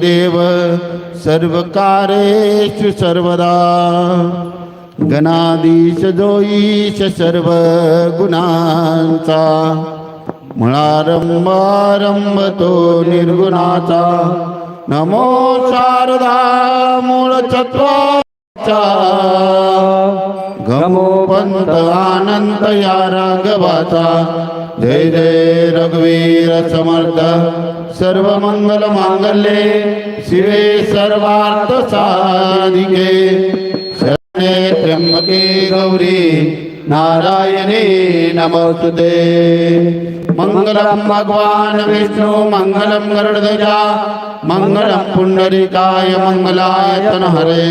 देव सर्वकारेषु सर्वदा। गणाधीश जोईश सर्व मुळारंभारंभ तो निर्गुणाचा। नमो शारदा मूळ चत्वाचा गमोपंत आनंद या राघवाचा। जय जय रघुवीर समर्थ सर्व मंगल मांगल्ये शिवे सर्वार्थ साधिके शरणे त्र्यंबके गौरी नारायणे नमोस्तुते मंगलम भगवान विष्णु मंगलम गरुडध्वजा मंगलम पुंडरीकाय मंगलाय तनहरे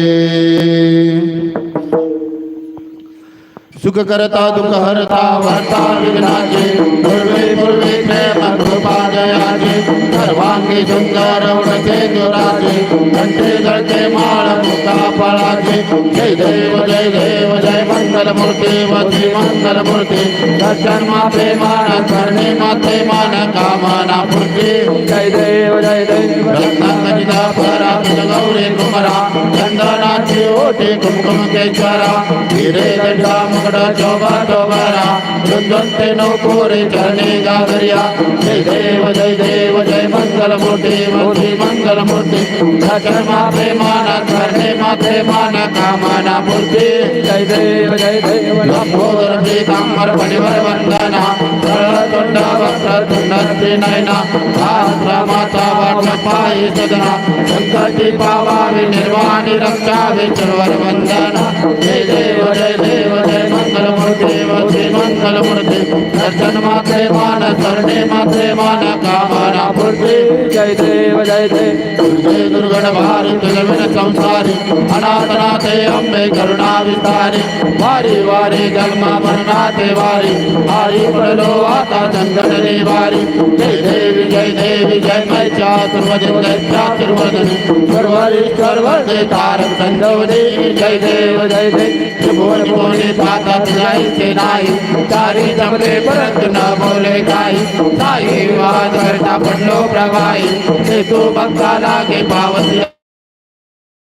सुख करता दुख हरता भरता विघ्नाचे पूर्वे पूर्वे प्रेम कृपा जयाचे सर्वांगी सुंदर उडते दुराचे कंठे गळते माळ मुक्ता फळाचे जय देव जय देव जय मंगल मूर्ती वती मंगल मूर्ती दर्शन माते मान करणे माते मान कामना पूर्ती. जय देव जय देव. रत्नाकरिता परा गौरी कुमरा चंदनाची ओटी कुमकुम केशरा. हिरे दंडा मुगडा चोबा चोबारा रुंदंते नौकोरे चरणे गागरिया. जय देव जय देव जय मंगल मूर्ती मूर्ती मंगल मूर्ती दर्शन माते मान करणे माते मान कामना मूर्ती जय देव जय देव लंबोदर पीतांबर परिवर वंदना तोंड वक्र तुंडस्ती नयना भास्रा माता वाट पायी सदना संकटी पावावी निर्वाणी रक्षावी सरणे माते मान कामना पूर्ती जय देव जय देव दुर्गण भारत जगन संसारी अनाथनाथे अंबे करुणा विस्तारी वारी वारी जन्म मरणाते वारी हरी पडलो आता चंदन वारी जय देवी जय देवी जय मै चातुर्वदन जय चातुर्वदन सर्वरीश्वर वरदे तारक संजवनी जय देव जय देव। भुवन भुवनी पातात जायचे नाही चारी जमले परंतु न बोले काही साई वाद करता पडलो प्रवाही ते तू बघता लागे पावसी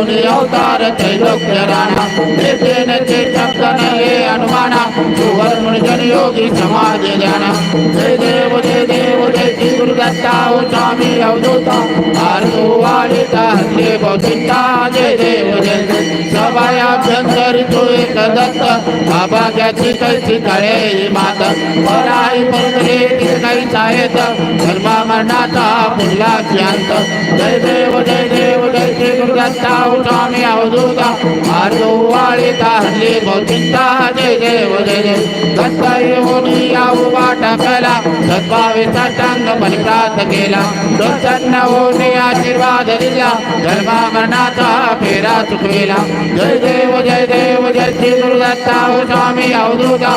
त्रिगुणी अवतार योगी समाज जाना। जय देव जय देव, जय श्री गुरु दत्ता ओ स्वामी अवधूता। आरतू वाढिता हल्ले बौद्धिता जय देव, जय देव सभायाभ्यंतरी तो एक दत्त. बाबा त्याची कैची कळे मात पराई परतरे ती काही साहेत धर्मा मरणाचा पुरला शांत जय देव जय देव जय श्री गुरुदत्ता स्वामी अवधूता. आर्यो वाळीता हल्ली बौद्धिता जय देव जय देव. दत्ता येऊन या वाटा केला सद्भावी साष्टांग बलिप्रात केला प्रसन्न होऊन आशीर्वाद दिला धर्मा मरणाचा फेरा चुकविला जय देव जय देव जय श्री गुरु दत्ता ओ स्वामी अवधूता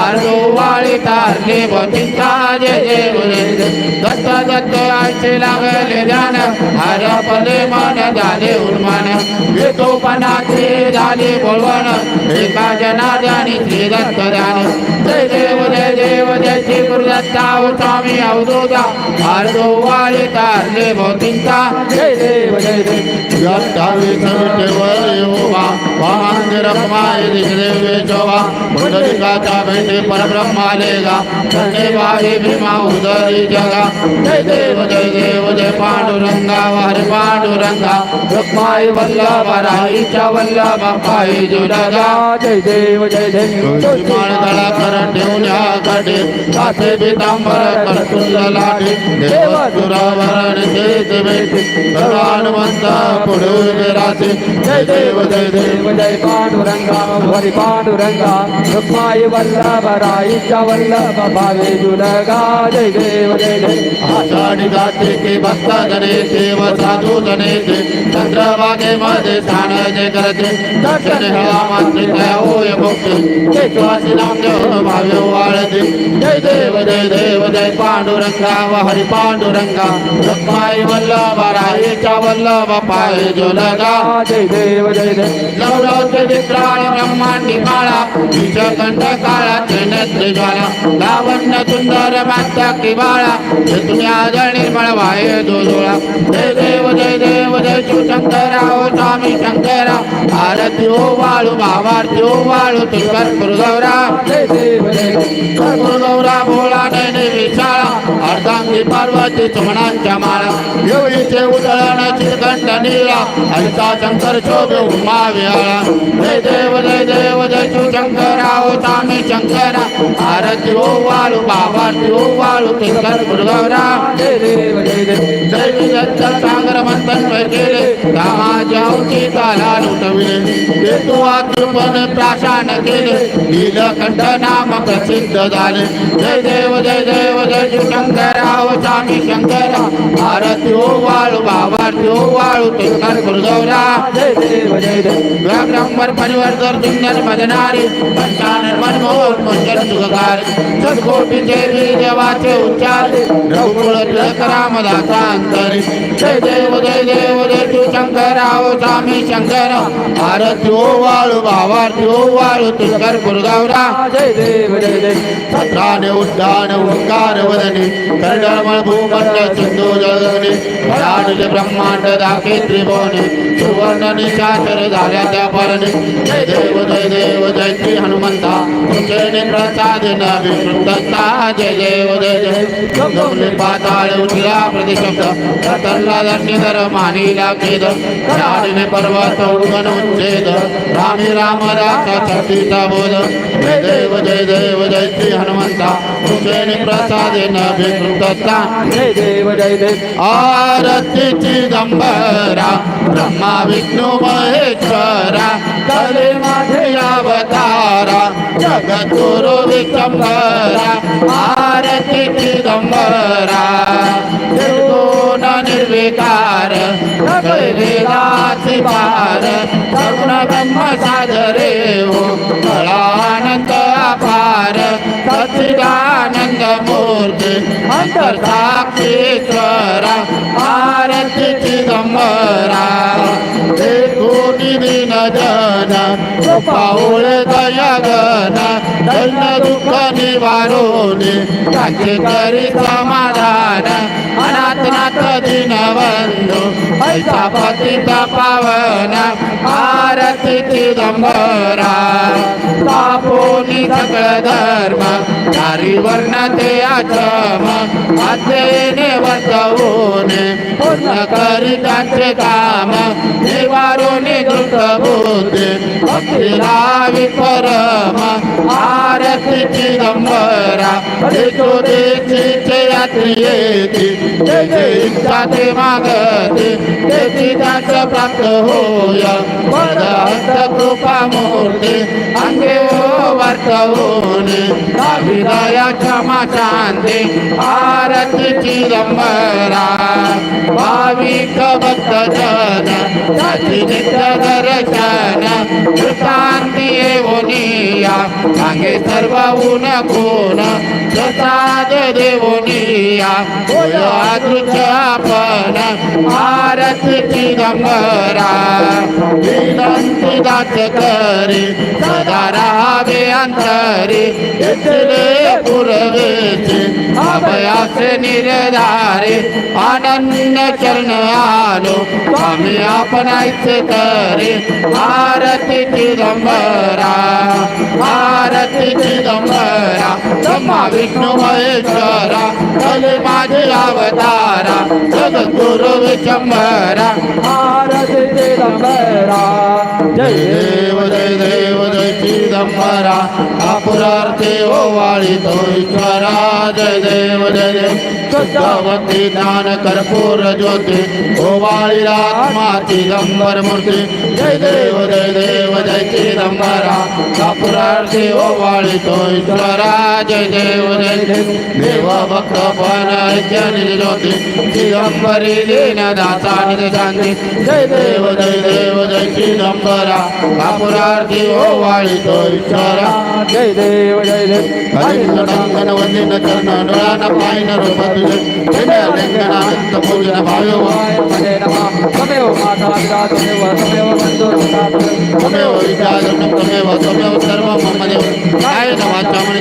आर्यो वाळीता हल्ली बौद्धिता जय देव जय दत्त दत्त आशे लागले ध्यान हरपले मन झाले उन्मान वितोपणाचे झाले बोलवण एका जनार्दनी श्री दत्त ध्यान जय देव जय देव जय श्री अवधूता। अर्धो वाळे तारले भोतिंता जय देव जय देव। दिग्देवे जोवा। पुंडलिकाचा भेटे परब्रह्मालेगा धन्य वाहे भीमा उदरी जगा। जय देव जय देव जय पांडुरंगा। वारे पांडुरंगा। जय देव जय देव माळ दळा कर ठेवल्या कडे कासे पितांबर कर लाटे देव सुरावरण देत बेटे देव सर्वानुमंत पुढे उभे राहते जय देव जय देव। जय पांडुरंगा हरी पांडुरंगा रुक्माई वल्लभ राईच्या वल्लभ भावे जुलगा जय देव जय देव आषाढी जाते की भक्त जने देव साधू जने ते चंद्रभागे मध्ये स्थान जे करते दर्शन हेला मात्र काय होय भक्ती केशवासी नामदेव भावे वाळते जय देव। जय देव जय पांडुरंगा हरी पांडुरंगा। रुक्माई वल्लभ राय राईच्या वल्लभ पाय जोलगा जय देव जय देव। लवलवते विक्राळ ब्रह्मांडी काळा विषकंठ काळा त्रिनेत्री ज्वाला। लावण्य सुंदर माता की बाळा तुम्ही आदर निर्मळ वाय जोजोळा जय देव जय देव जय शिवशंकराव स्वामी शंकरा आरती हो वाळू भावार्थी हो वाळू तुझकर गुरुगौरा। जय देव जय देव। नैने विशाळा अर्धांगी पार्वती सुमणांच्या माळा योगीचे उदळण चिरकंठ नीळा हरिता शंकर शोभ उमा विहाळा जय देव जय देव जय शिवशंकराव स्वामी शंकरा आरती हो वाळू बाबारती हो वाळू तुझकर गुरुगौरा जय देव जय देव जय विदत्त सागर मंथन केले कामाच्या ताला लुटविले हेतुवातृपण प्राशान केले. नीलकंठ नाम प्रसिद्ध झाले. जय देव जय देव जय शिवशंकराव स्वामी शंकरा. आरती हो वाळू बाबारती हो वाळू तुझकर गुरुगौरा जय देव जय देव. ब्रह्मर परिवर्तन सुंदर मदनारी. पंचानन मनमोहन सुखकार देवी देवाचे उच्चार. रघुकुळ तिलक रामदासा अंतरी. जय देव जय देव जय तू स्वामी शंकर. भारत ओ हो वाळू भावार्थी ओ वाळू तुझकर गुरुगौरा जय देव जय देव सत्राने उड्डाण ओंकार वदने। कर्णमळ भूमंड सिंधू जगने भराडले ब्रह्मांड दाखे त्रिभुवने। सुवर्ण निशाचर झाल्या त्या परणे जय देव जय देव, जय श्री हनुमंता। तुझे प्रसादेन विष्णुदत्ता जय देव, जय जय गमले पाताळ उठला प्रतिशब्द। तरला धन्यधर मानिला खेद। झाडीने पर्वत उडगण उच्छेद। रामी राम राचा शक्तीचा बोध जय देव जय देव जय श्री हनुमंता। तुझे प्रसादेन विष्णुदत्ता जय देव जय देव आरती चिदंबरा ब्रह्मा विष्णु महेश्वरा। कले माझे अवतारा। जगद्गुरु विचंबरा आरती चिदंबरा निर्गुण बेकार वेदाचे पार करुण ब्रह्म साजरे हो फळानंद अपार सचिदानंद मूर्ती अंतर साक्षीश्वरा आरती चिदंबरा। हे कोणी दिन जन पाऊळ दयागन दैन दुःख निवारून त्याचे तरी समाधान अनाथनाथ दीनबंधू ऐसा पतिता पावन, आरती चिदंबरा तापोनी सकळ धर्म चारी वर्ण ते आश्रम आज्ञेने वर्तवूने पूर्ण करी त्यांचे काम। निवारोने दुःख बुद्धी भक्तीला विपरम आरती चिदंबरा देशो देशीचे यात्री येते त्याच प्राप्त होय पदार्थ कृपा मूर्ती, अंगे हो वर्तवूने विदया क्षमा शांती आरती चिदंबरा भाविक भक्त जन त्याची नित्य दर्शन येवनिया सांगे सर्व ऊन कोण प्रसाद देवनिया होय आदृश्य आपण आरती चिदंबरा विनंती दास करी सदा राहावे अंतरी, इथले पुरवेचे अभयाचे निर्धारे. आनंद चरण आलो, स्वामी आपण ऐसे करे आरती चिदंबरा आरती चिदंबरा ब्रह्मा विष्णू महेश्वरा कले माझे अवतारा जगद्गुरु विशंबरा भारत चिदंबरा जय देव जय देव चिदंबरा चिदंबरा कापुरार्थे ओवाळी तो ईश्वरा। जय देव जय देव। शुद्धवती ज्ञान कर्पूर ज्योती ओवाळी आत्मा चिदंबर मूर्ती। जय देव जय देव, जय चिदंबरा। कापुरार्थे ओवाळी तो ईश्वरा। जय देव जय देव। देव भक्त निज ज्योती। चिदंबरी दीन दाता निज शांती। जय देव जय देव, जय चिदंबरा। कापुरार्थी ओवाळी तो ईश्वरा जय देव जय देव कलिंग टंकन वंदिन चरण डोळान पायन रूप तुझे विनय लिंगन अनंत पूजन भायो हरे नमः तमेव माता पिता तमेव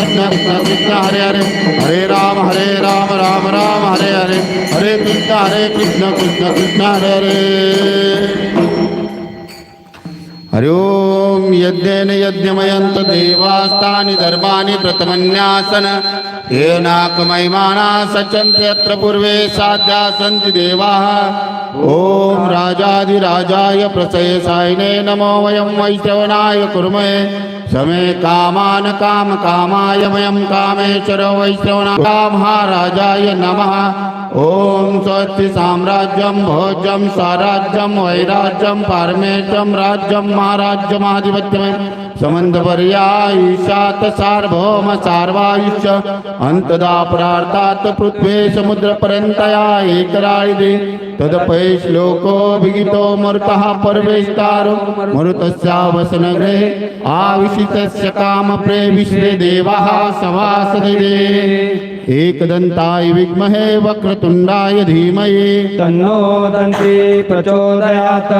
हरे हरे हरे राम हरे राम राम राम हरे हरे हरे कृष्ण हरे कृष्ण कृष्ण कृष्ण हरे हरे हरि ओम यज्ञेन यज्ञमयन्त देवास्तानि धर्माणि प्रथमन्यासन। येनाकमैमाना सचन्ति यत्र पूर्वे साध्या सन्ति देवाः। ॐ राजाधिराजाय प्रसयसायिने नमो वयं वैश्रवणाय कुर्महे। समे कामान काम कामाय वयं कामेश्वर वैश्रवणा महाराजाय नमः। ॐ स्वस्ति साम्राज्यं, भोज्यं स्वराज्यं वैराज्यम पारमेश्वरं, राज्यं महाराज्यमाधिपत्यमय समन्तपर्या ईशात् सार्वभौम सार्वायुष्य अन्तदा प्रार्थात् पृथ्वे समुद्रपर्यन्तया एकराळिदे तदपै श्लोको विगितो मरुतः परवेष्टारो मरुतस्यावसनगृहे आविशितस्य कामप्रे विश्वे देवाः सभासदिरे एकदन्ताय विद्महे वक्रतुण्डाय धीमहि तन्नो दन्ति प्रचोदयात्।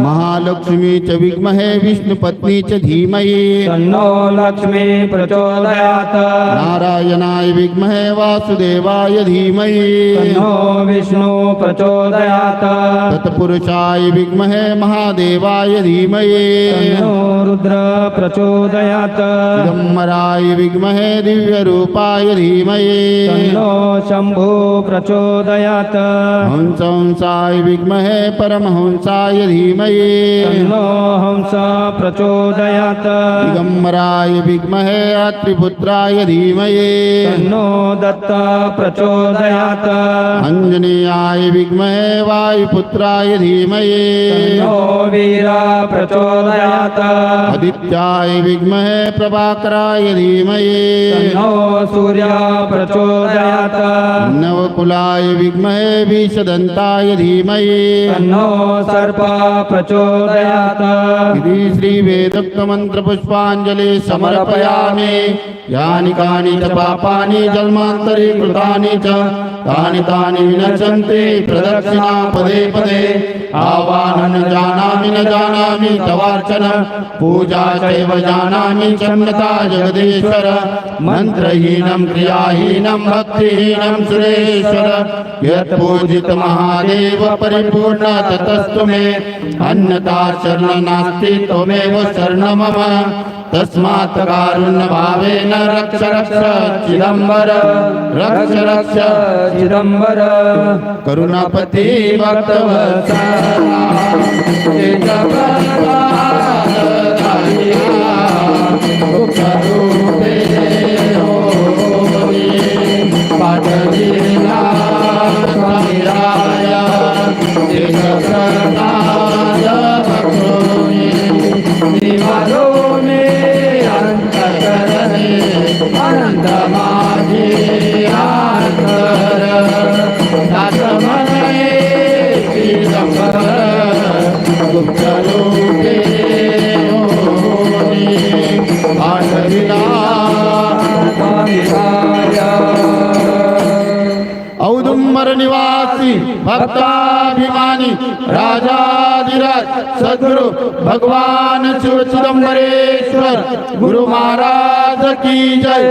महालक्ष्मी च विद्महे विष्णुपत्नी च धीमहि तन्नो लक्ष्मी प्रचोदयात्। नारायणाय विद्महे वासुदेवाय धीमहि तन्नो विष्णु प्रचोदयात्। तत्पुरुषाय विद्महे महादेवाय धीमहि तन्नो रुद्र प्रचोदयात्। दिगम्बराय विद्महे दिव्यरूपाय धीमहि तन्नो शम्भु प्रचोदयात्। हंसंसाय विद्महे परमहंसाय धीमहि तन्नो हंस प्रचोदयात्। दिगम्बराय विद्महे अत्रिपुत्राय धीमहि तन्नो दत्त प्रचोदयात्। अञ्जनेयाय विद्महे वायुपुत्राय धीमहि तन्नो वीर प्रचोदयात्। आदित्याय विद्महे प्रभाकराय धीमहि तन्नो सूर्य प्रचोदयात् नवकुलाय विद्महे विषदन्ताय धीमहि। तन्नो सर्प प्रचोदयात्। इति श्रीवेदोक्तमन्त्रपुष्पाञ्जलि समर्पयामि। यानि कानि च पापानि जन्मान्तरे कृतानि च तानि तानि विनश्यन्ति प्रदक्षिणा पदे पदे। आवाहनं जानामि न जानामि तवार्चन पूजा चैव जानामि क्षम्यता जगदीश्वर। मन्त्रहीनं क्रियाहीनं भक्तिहीनं सुरेश्वर। यत् पूजित महादेव परिपूर्ण ततस्तु मे। अन्यथा शरण नास्ति त्वमेव शरण मम तस्मात् कारुण्य भावेन रक्ष रक्ष चिदम्बर। रक्ष रक्ष चिदम्बर। करुणापति भक्तवत्सला औदुंबर निवासी भक्ताभिमानी राजाधिराज सदगुरु भगवान शिव चिदम्बरेश्वर गुरु महाराज की जय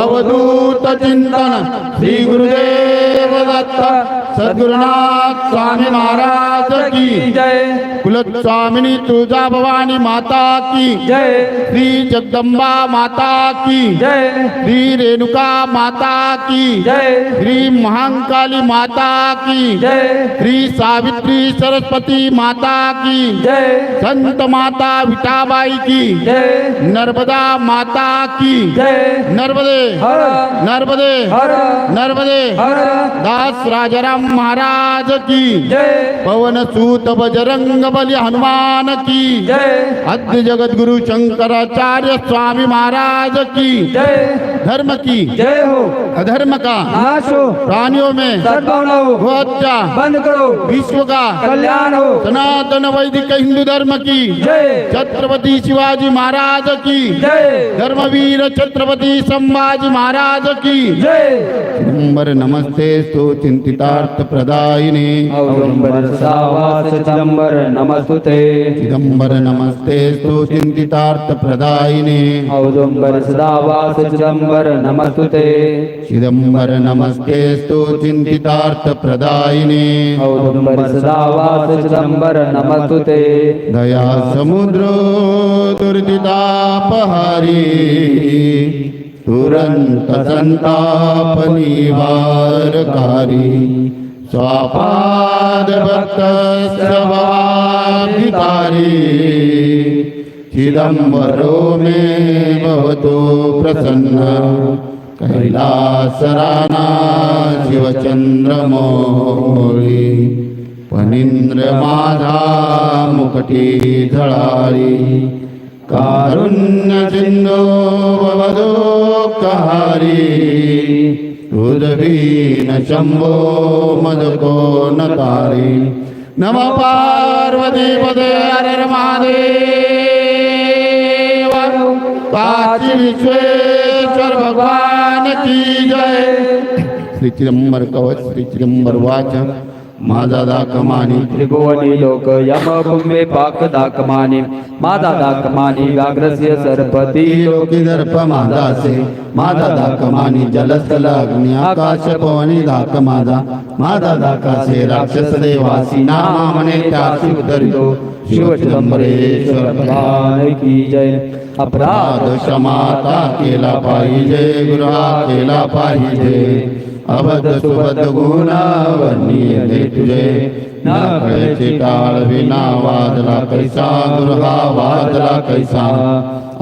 अवधूत चिंतन श्री गुरुदेव दत्त सद्गुरुनाथ स्वामी महाराज की जय। कुलस्वामिनी तुळजा भवानी माता की जय। श्री जगदंबा माता की जय। श्री रेणुका माता की जय। श्री महाकाली माता की जय। श्री सावित्री सरस्वती माता की जय। संत माता विठाबाई की जय। नर्मदा माता की जय। नर्मदे हर। नर्मदे हर। नर्मदे हर। दास राजाराम महाराज की। पवन सूत बजरंग बली हनुमान की। आद्य जगत गुरु शंकराचार्य स्वामी महाराज की। धर्म की। जय हो। अधर्म का। नाश हो। प्राणियों में। सद्भावना हो। गोहत्या बंद करो। विश्व का। कल्याण हो। सनातन वैदिक हिंदू धर्म की। जय। छत्रपति शिवाजी महाराज की। जय। धर्मवीर छत्रपति संभाजी महाराज की। नंबर नमस्ते स्तु चिंतितार्थ प्रदायिने औजम्बरवास चम्बर चिदम्बर नमस्ते स्तु चिन्तितार्थप्रदायिने औजम्बरवास चम्बर नमस्तु ते चिदंबर नमस्ते स्तु चिन्तितार्थप्रदायिने औजम्बरवास चम्बर नमस्तु ते दया समुद्रो दुर्दितापहारी। तुरन्तसन्तापनिवारकारी संताप निवारकारी स्वापाद भक्त भवाधिकारी चिदंबरो मे भवतो प्रसन्न। कैलासराना शिवचंद्रमौळी फणींद्र माझा मुकटी झळाळी हृदवीन शंभो मदको नकारी नम पार्वती पदे हर महादेव। काशी विश्वेश्वर भगवान की जय। श्री चिदम्बर कवच, श्री चिदंबर वाच माझा दाकमानी त्रिभुवनी लोक यम कुंभे पाक मादा दाकमाने व्याघ्रस्य सरपती। लोकी दर्प माझासे माझा दाकमानी जलस्थल अग्नी आकाश पवनी दाक माझा माझा दाकासे राक्षस देवासी त्यासी उतरितो। शिव चिदंबरेश्वर भगवान की जय। अपराध क्षमाता केला पाहिजे गृहा केला पाहिजे अबध सुबध गुणावरणी तुझे। न कळचे टाळ विना वाजला कैसा गृहा वाजला कैसा।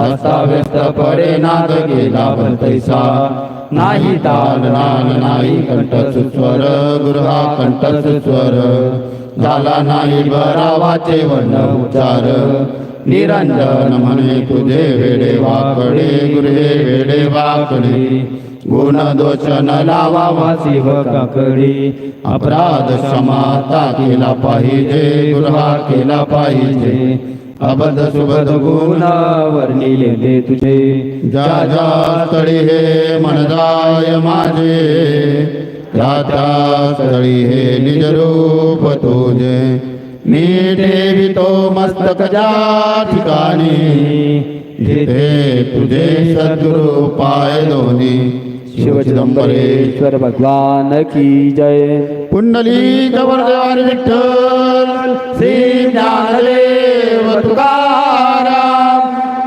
असा व्यस्त पडे नाद गेला पण तैसा। नाही ताल नाल नाही कंठ सुस्वर गृहा कंठ सुस्वर झाला नाही बरावाचे वर्ण उच्चार। निरंजन म्हणे तुझे वेडे वाकडे गृहे वेडे वाकडे। गुण दोष न लावा वासी काकडी अपराध क्षमाता केला पाहिजे गृहा केला पाहिजे। अबद सुबद गुण गुणावर लिहिले तुझे। ज्या ज्या स्थळी हे मनदाय माझे। त्या त्या स्थळी हे निज रूप तुझे। मी ठेवितो मस्तक ज्या ठिकाणी। जिथे तुझे सद्गुरु पाय दोन्ही। शिव शिवचिदंबरेश्वर भगवान की जय। पुंडली गवर्धवार विठ्ठल श्री ज्ञानदेव तुकाराम।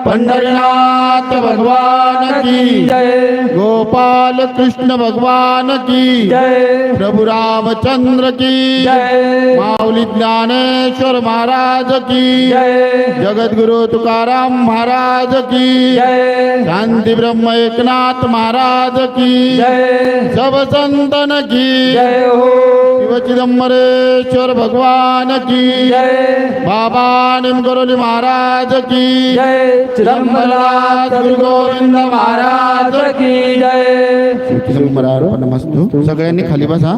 पंढरीनाथ भगवान की। जय। गोपाल कृष्ण भगवान की। जय। प्रभु रामचंद्र की। जय। माऊली ज्ञानेश्वर महाराज की। जय। जगद्गुरु तुकाराम महाराज की। जय। शांती ब्रह्म एकनाथ महाराज की। जय। सब संतन की। जय हो। शिव चिदंबरेश्वर भगवान की। जय। बाबा निमकरोली महाराज की। जय। चिदंबराज गुरु गोविंद महाराज की जय। नमस्तू. सगळ्यांनी खाली बसा.